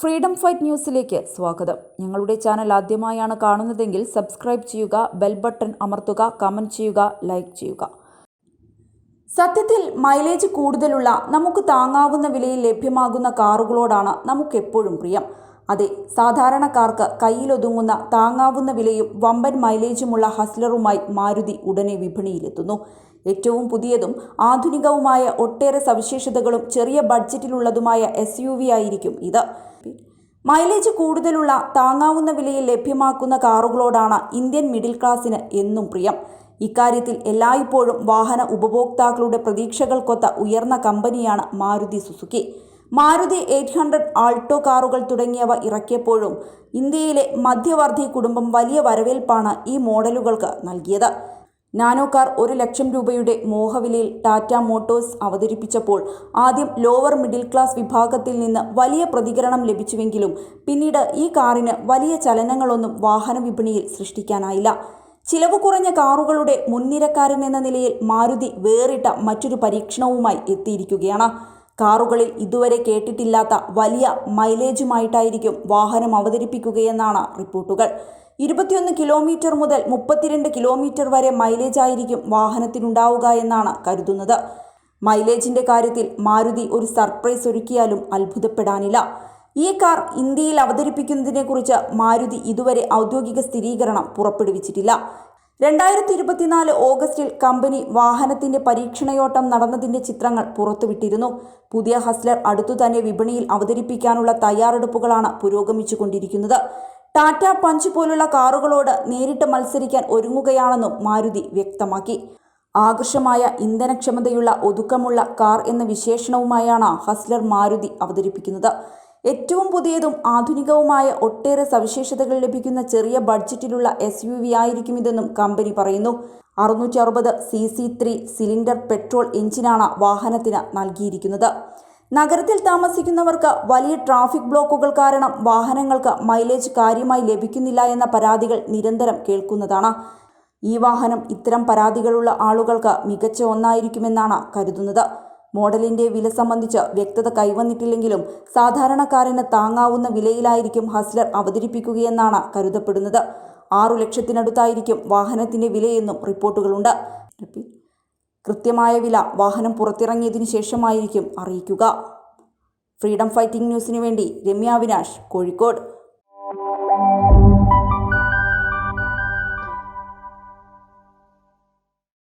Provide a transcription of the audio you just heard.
Freedom fight ന്യൂസിലേക്ക് സ്വാഗതം. ഞങ്ങളുടെ ചാനൽ ആദ്യമായാണ് കാണുന്നതെങ്കിൽ സബ്സ്ക്രൈബ് ചെയ്യുക ബെൽ ബട്ടൺ അമർത്തുക കമന്റ് ചെയ്യുക ലൈക്ക് ചെയ്യുക. സത്യത്തിൽ മൈലേജ് കൂടുതലുള്ള നമുക്ക് താങ്ങാവുന്ന വിലയിൽ ലഭ്യമാകുന്ന കാറുകളോടാണ് നമുക്കെപ്പോഴും പ്രിയം. അതെ സാധാരണക്കാർക്ക് കയ്യിലൊതുങ്ങുന്ന താങ്ങാവുന്ന വിലയും വമ്പൻ മൈലേജുമുള്ള ഹസ്ലറുമായി മാരുതി ഉടനെ വിപണിയിലെത്തുന്നു. ഏറ്റവും പുതിയതും ആധുനികവുമായ ഒട്ടേറെ സവിശേഷതകളും ചെറിയ ബഡ്ജറ്റിലുള്ളതുമായ എസ് യു വി ആയിരിക്കും ഇത്. മൈലേജ് കൂടുതലുള്ള താങ്ങാവുന്ന വിലയിൽ ലഭ്യമാക്കുന്ന കാറുകളോടാണ് ഇന്ത്യൻ മിഡിൽ ക്ലാസ്സിന് എന്നും പ്രിയം. ഇക്കാര്യത്തിൽ എല്ലായ്പ്പോഴും വാഹന ഉപഭോക്താക്കളുടെ പ്രതീക്ഷകൾക്കൊത്ത ഉയർന്ന കമ്പനിയാണ് Maruti Suzuki. Maruti eight hundred Alto കാറുകൾ തുടങ്ങിയവ ഇറക്കിയപ്പോഴും ഇന്ത്യയിലെ മധ്യവർദ്ധി കുടുംബം വലിയ വരവേൽപ്പാണ് ഈ മോഡലുകൾക്ക് നൽകിയത്. നാനോ കാർ ഒരു ലക്ഷം രൂപയുടെ മോഹവിലയിൽ ടാറ്റ മോട്ടോഴ്സ് അവതരിപ്പിച്ചപ്പോൾ ആദ്യം ലോവർ മിഡിൽ ക്ലാസ് വിഭാഗത്തിൽ നിന്ന് വലിയ പ്രതികരണം ലഭിച്ചുവെങ്കിലും പിന്നീട് ഈ കാറിന് വലിയ ചലനങ്ങളൊന്നും വാഹന വിപണിയിൽ സൃഷ്ടിക്കാനായില്ല. ചിലവ് കുറഞ്ഞ കാറുകളുടെ മുൻനിരക്കാരൻ എന്ന നിലയിൽ മാരുതി വേറിട്ട മറ്റൊരു പരീക്ഷണവുമായി എത്തിയിരിക്കുകയാണ്. കാറുകളിൽ ഇതുവരെ കേട്ടിട്ടില്ലാത്ത വലിയ മൈലേജുമായിട്ടായിരിക്കും വാഹനം അവതരിപ്പിക്കുകയെന്നാണ് റിപ്പോർട്ടുകൾ. ഇരുപത്തിയൊന്ന് കിലോമീറ്റർ മുതൽ മുപ്പത്തിരണ്ട് കിലോമീറ്റർ വരെ മൈലേജ് ആയിരിക്കും വാഹനത്തിനുണ്ടാവുക എന്നാണ് കരുതുന്നത്. മൈലേജിന്റെ കാര്യത്തിൽ മാരുതി ഒരു സർപ്രൈസ് ഒരുക്കിയാലും അത്ഭുതപ്പെടാനില്ല. ഈ കാർ ഇന്ത്യയിൽ അവതരിപ്പിക്കുന്നതിനെക്കുറിച്ച് മാരുതി ഇതുവരെ ഔദ്യോഗിക സ്ഥിരീകരണം പുറപ്പെടുവിച്ചിട്ടില്ല. രണ്ടായിരത്തി ഇരുപത്തിനാല് ഓഗസ്റ്റിൽ കമ്പനി വാഹനത്തിന്റെ പരീക്ഷണയോട്ടം നടന്നതിന്റെ ചിത്രങ്ങൾ പുറത്തുവിട്ടിരുന്നു. പുതിയ ഹസ്ലർ അടുത്തു തന്നെ വിപണിയിൽ അവതരിപ്പിക്കാനുള്ള തയ്യാറെടുപ്പുകളാണ് പുരോഗമിച്ചുകൊണ്ടിരിക്കുന്നത്. ടാറ്റ പഞ്ച് പോലുള്ള കാറുകളോട് നേരിട്ട് മത്സരിക്കാൻ ഒരുങ്ങുകയാണെന്നും മാരുതി വ്യക്തമാക്കി. ആകർഷമായ ഇന്ധനക്ഷമതയുള്ള ഒതുക്കമുള്ള കാർ എന്ന വിശേഷണവുമായാണ് ഹസ്ലർ മാരുതി അവതരിപ്പിക്കുന്നത്. ഏറ്റവും പുതിയതും ആധുനികവുമായ ഒട്ടേറെ സവിശേഷതകൾ ലഭിക്കുന്ന ചെറിയ ബഡ്ജറ്റിലുള്ള എസ് യു വി ആയിരിക്കും ഇതെന്നും കമ്പനി പറയുന്നു. അറുന്നൂറ്റി അറുപത് C C three cylinder petrol എഞ്ചിനാണ് വാഹനത്തിന് നൽകിയിരിക്കുന്നത്. നഗരത്തിൽ താമസിക്കുന്നവർക്ക് വലിയ ട്രാഫിക് ബ്ലോക്കുകൾ കാരണം വാഹനങ്ങൾക്ക് മൈലേജ് കാര്യമായി ലഭിക്കുന്നില്ല എന്ന പരാതികൾ നിരന്തരം കേൾക്കുന്നതാണ്. ഈ വാഹനം ഇത്തരം പരാതികളുള്ള ആളുകൾക്ക് മികച്ച ഒന്നായിരിക്കുമെന്നാണ് കരുതുന്നത്. മോഡലിന്റെ വില സംബന്ധിച്ച് വ്യക്തത കൈവന്നിട്ടില്ലെങ്കിലും സാധാരണക്കാരന് താങ്ങാവുന്ന വിലയിലായിരിക്കും ഹസ്ലർ അവതരിപ്പിക്കുകയെന്നാണ് കരുതപ്പെടുന്നത്. ആറു ലക്ഷത്തിനടുത്തായിരിക്കും വാഹനത്തിന്റെ വിലയെന്നും റിപ്പോർട്ടുകളുണ്ട്. കൃത്യമായ വില വാഹനം പുറത്തിറങ്ങിയതിനു ശേഷമായിരിക്കും അറിയിക്കുക. ഫ്രീഡം ഫൈറ്റിംഗ് ന്യൂസിനു വേണ്ടി രമ്യ അവിനാഷ് കോഴിക്കോട്.